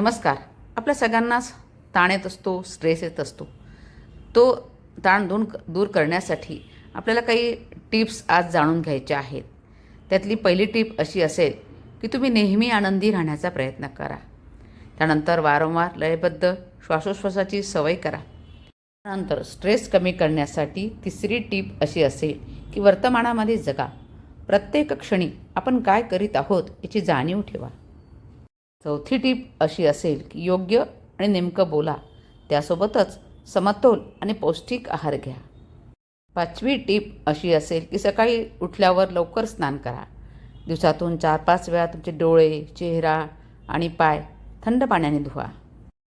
नमस्कार. आपल्या सगळ्यांनाच ताण येत असतो स्ट्रेस येत असतो. तो ताण दूर दूर करण्यासाठी आपल्याला काही टिप्स आज जाणून घ्यायच्या आहेत. त्यातली पहिली टीप अशी असेल की तुम्ही नेहमी आनंदी राहण्याचा प्रयत्न करा. त्यानंतर वारंवार लयबद्ध श्वासोश्वासाची सवय करा. त्यानंतर स्ट्रेस कमी करण्यासाठी तिसरी टीप अशी असेल की वर्तमानामध्ये जगा. प्रत्येक क्षणी आपण काय करीत आहोत याची जाणीव ठेवा. चौथी टीप अशी असेल की योग्य आणि नेमकं बोला. त्यासोबतच समतोल आणि पौष्टिक आहार घ्या. पाचवी टीप अशी असेल की सकाळी उठल्यावर लवकर स्नान करा. दिवसातून चार पाच वेळा तुमचे डोळे चेहरा आणि पाय थंड पाण्याने धुवा.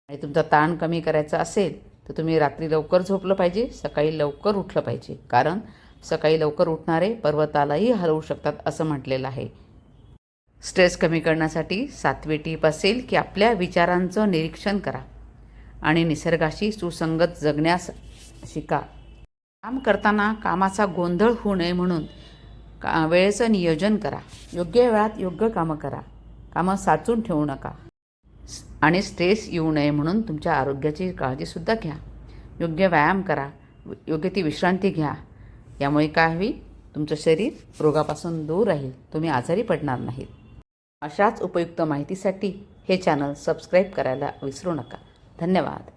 आणि तुमचा ताण कमी करायचा असेल तर तुम्ही रात्री लवकर झोपलं पाहिजे सकाळी लवकर उठलं पाहिजे. कारण सकाळी लवकर उठणारे पर्वतालाही हलवू शकतात असं म्हटलेलं आहे. स्ट्रेस कमी करण्यासाठी सातवी टीप असेल की आपल्या विचारांचं निरीक्षण करा आणि निसर्गाशी सुसंगत जगण्यास शिका. काम करताना कामाचा गोंधळ होऊ नये म्हणून का वेळेचं नियोजन करा. योग्य वेळात योग्य कामं करा. कामं साचून ठेवू नका. आणि स्ट्रेस येऊ नये म्हणून तुमच्या आरोग्याची काळजीसुद्धा घ्या. योग्य व्यायाम करा. योग्य ती विश्रांती घ्या. यामुळे काय होईल? तुमचं शरीर रोगापासून दूर राहील. तुम्ही आजारी पडणार नाहीत. अशाच उपयुक्त माहितीसाठी हे चॅनल सबस्क्राईब करायला विसरू नका. धन्यवाद.